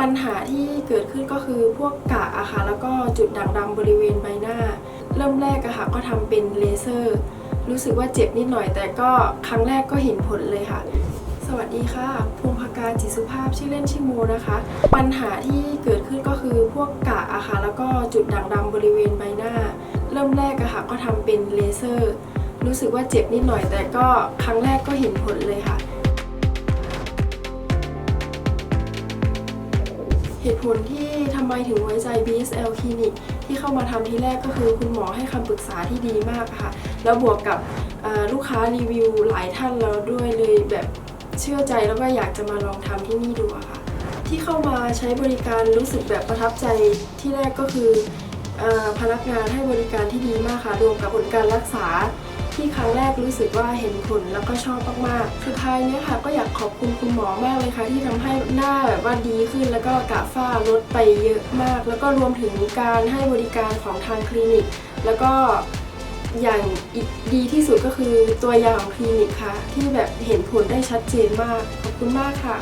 ปัญหาที่เกิดขึ้นก็คือพวกกะอะค่ะแล้วก็จุดด่างดำบริเวณใบหน้า เริ่มแรกอะค่ะก็ทำเป็นเลเซอร์ รู้สึกว่าเจ็บนิดหน่อย แต่ก็ครั้งแรกก็เห็นผลเลยค่ะ สวัสดีค่ะพวงพกาจิตสุภาพชื่อเล่นชื่อโมนะคะ ปัญหาที่เกิดขึ้นก็คือพวกกะอะค่ะแล้วก็จุดด่างดำบริเวณใบหน้า เริ่มแรกอะค่ะก็ทำเป็นเลเซอร์ รู้สึกว่าเจ็บนิดหน่อย แต่ก็ครั้งแรกก็เห็นผลเลยค่ะ เหตุผลที่ทำไมถึงไว้ใจ BSL คลินิกที่เข้ามาทำที่แรกก็คือคุณหมอให้คำปรึกษาที่ดีมากค่ะ แล้วบวกกับลูกค้ารีวิวหลายท่านแล้วด้วยเลยแบบเชื่อใจแล้วก็อยากจะมาลองทำที่นี่ดูค่ะ ที่เข้ามาใช้บริการรู้สึกแบบประทับใจที่แรกก็คืออพนักงานให้บริการที่ดีมากค่ะรวมกับผลการรักษา ที่ครั้งแรกรู้สึกว่าเห็นผลแล้วก็ชอบมากๆ สุดท้ายเนี้ยค่ะ ก็อยากขอบคุณคุณหมอมากเลยค่ะ ที่ทำให้หน้าแบบว่าดีขึ้น แล้วก็กระฝ้าลดไปเยอะมาก แล้วก็รวมถึงการให้บริการของทางคลินิก แล้วก็อย่างอีกดีที่สุดก็คือตัวอย่าของคลินิกค่ะ ที่แบบเห็นผลได้ชัดเจนมาก ขอบคุณมากค่ะ